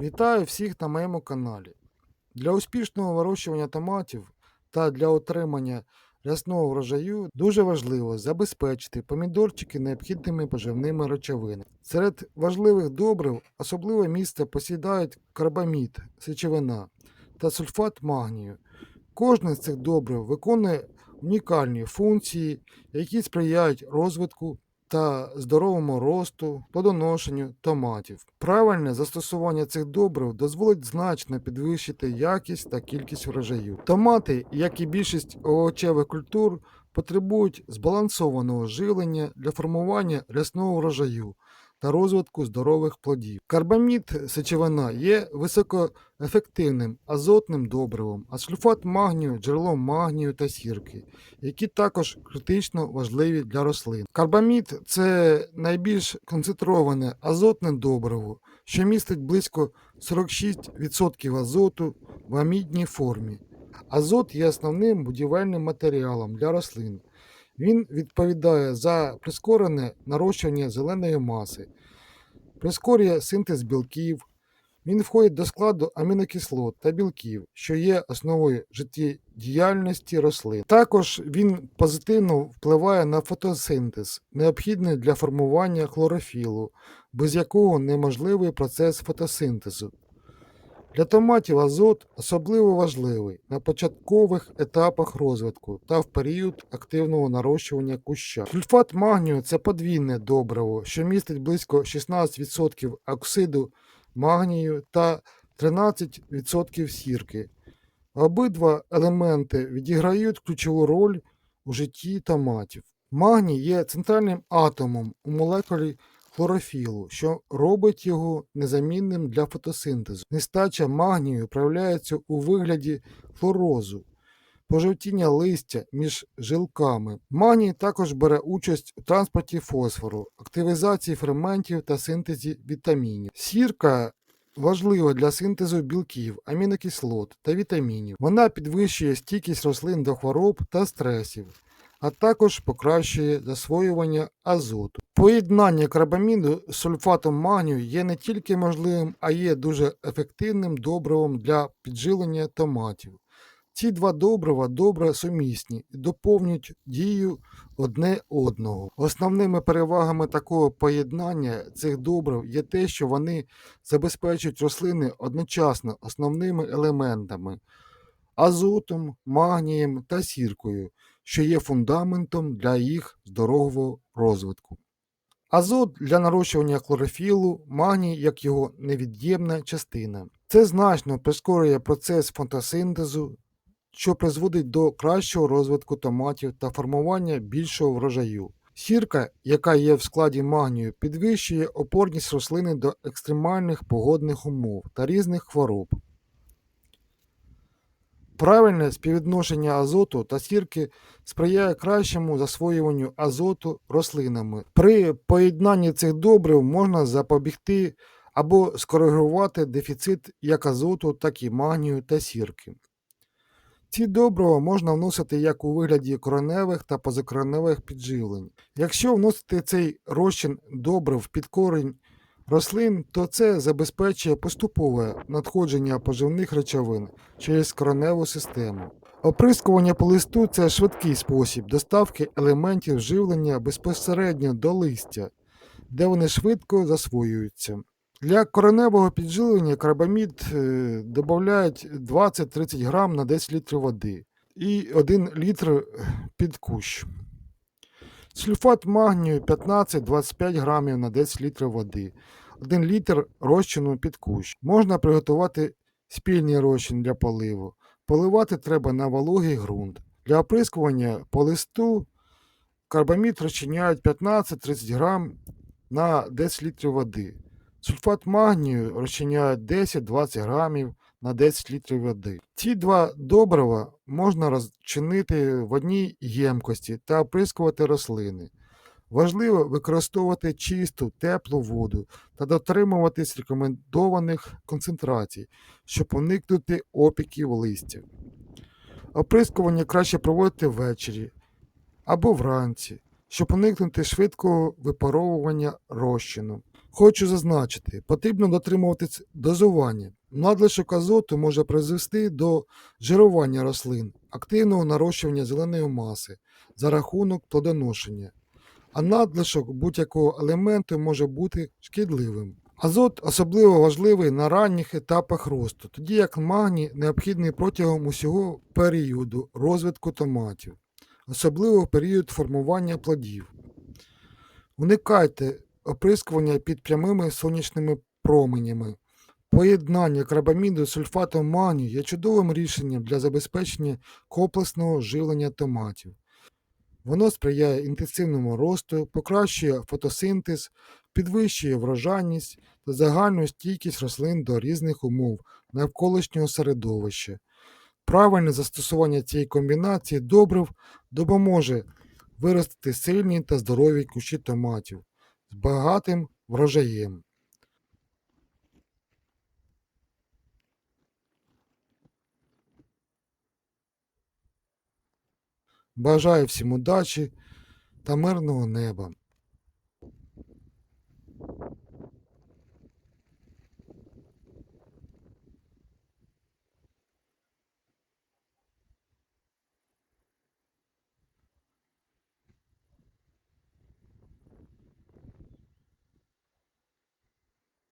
Вітаю всіх на моєму каналі. Для успішного вирощування томатів та для отримання рясного врожаю дуже важливо забезпечити помідорчики необхідними поживними речовинами. Серед важливих добрив особливе місце посідають карбамід, сечовина та сульфат магнію. Кожне з цих добрив виконує унікальні функції, які сприяють розвитку та здоровому росту, плодоношенню томатів. Правильне застосування цих добрив дозволить значно підвищити якість та кількість врожаю. Томати, як і більшість овочевих культур, потребують збалансованого живлення для формування рясного врожаю та розвитку здорових плодів. Карбамід сечовина є високоефективним азотним добривом, а сульфат магнію джерелом магнію та сірки, які також критично важливі для рослин. Карбамід це найбільш концентроване азотне добриво, що містить близько 46% азоту в амідній формі. Азот є основним будівельним матеріалом для рослин. Він відповідає за прискорене нарощування зеленої маси, прискорює синтез білків. Він входить до складу амінокислот та білків, що є основою життєдіяльності рослин. Також він позитивно впливає на фотосинтез, необхідний для формування хлорофілу, без якого неможливий процес фотосинтезу. Для томатів азот особливо важливий на початкових етапах розвитку та в період активного нарощування куща. Сульфат магнію це подвійне добриво, що містить близько 16% оксиду магнію та 13% сірки. Обидва елементи відіграють ключову роль у житті томатів. Магній є центральним атомом у молекулі хлорофілу, що робить його незамінним для фотосинтезу. Нестача магнію проявляється у вигляді хлорозу, пожовтіння листя між жилками. Магній також бере участь у транспорті фосфору, активізації ферментів та синтезі вітамінів. Сірка важлива для синтезу білків, амінокислот та вітамінів. Вона підвищує стійкість рослин до хвороб та стресів а також покращує засвоювання азоту. Поєднання карбаміду з сульфатом магнію є не тільки можливим, а є дуже ефективним добривом для піджилення томатів. Ці два добрива добре сумісні і доповнюють дію одне одного. Основними перевагами такого поєднання цих добрив є те, що вони забезпечують рослини одночасно основними елементами азотом, магнієм та сіркою, що є фундаментом для їх здорового розвитку. Азот для нарощування хлорофілу, магній як його невід'ємна частина. Це значно прискорює процес фотосинтезу, що призводить до кращого розвитку томатів та формування більшого врожаю. Сірка, яка є в складі магнію, підвищує опорність рослини до екстремальних погодних умов та різних хвороб. Правильне співвідношення азоту та сірки сприяє кращому засвоюванню азоту рослинами. При поєднанні цих добрив можна запобігти або скоригувати дефіцит як азоту, так і магнію та сірки. Ці добрива можна вносити як у вигляді кореневих та позакореневих підживлень. Якщо вносити цей розчин добрив під корінь рослин, то це забезпечує поступове надходження поживних речовин через кореневу систему. Оприскування по листу це швидкий спосіб доставки елементів живлення безпосередньо до листя, де вони швидко засвоюються. Для кореневого підживлення карбамід е, додають 20-30 грам на 10 літрів води і 1 літр під кущ. Сульфат магнію 15-25 грамів на 10 літрів води. 1 літр розчину під кущ. Можна приготувати спільний розчин для поливу. Поливати треба на вологий ґрунт. Для оприскування по листу карбамід розчиняють 15-30 грам на 10 літрів води. Сульфат магнію розчиняють 10-20 грамів на 10 літрів води. Ці два добрива можна розчинити в одній ємкості та оприскувати рослини. Важливо використовувати чисту, теплу воду та дотримуватись рекомендованих концентрацій, щоб уникнути опіків листя. Оприскування краще проводити ввечері або вранці, щоб уникнути швидкого випаровування розчину. Хочу зазначити, потрібно дотримуватись дозування. Надлишок азоту може призвести до жирування рослин, активного нарощування зеленої маси за рахунок плодоношення, а надлишок будь-якого елементу може бути шкідливим. Азот особливо важливий на ранніх етапах росту, тоді як магній необхідний протягом усього періоду розвитку томатів, особливо в період формування плодів. Уникайте оприскування під прямими сонячними променями. Поєднання карбаміду з сульфатом магнію є чудовим рішенням для забезпечення комплексного живлення томатів. Воно сприяє інтенсивному росту, покращує фотосинтез, підвищує врожайність та загальну стійкість рослин до різних умов навколишнього середовища. Правильне застосування цієї комбінації добрив допоможе виростити сильні та здорові кущі томатів з багатим врожаєм. Бажаю всім удачі та мирного неба.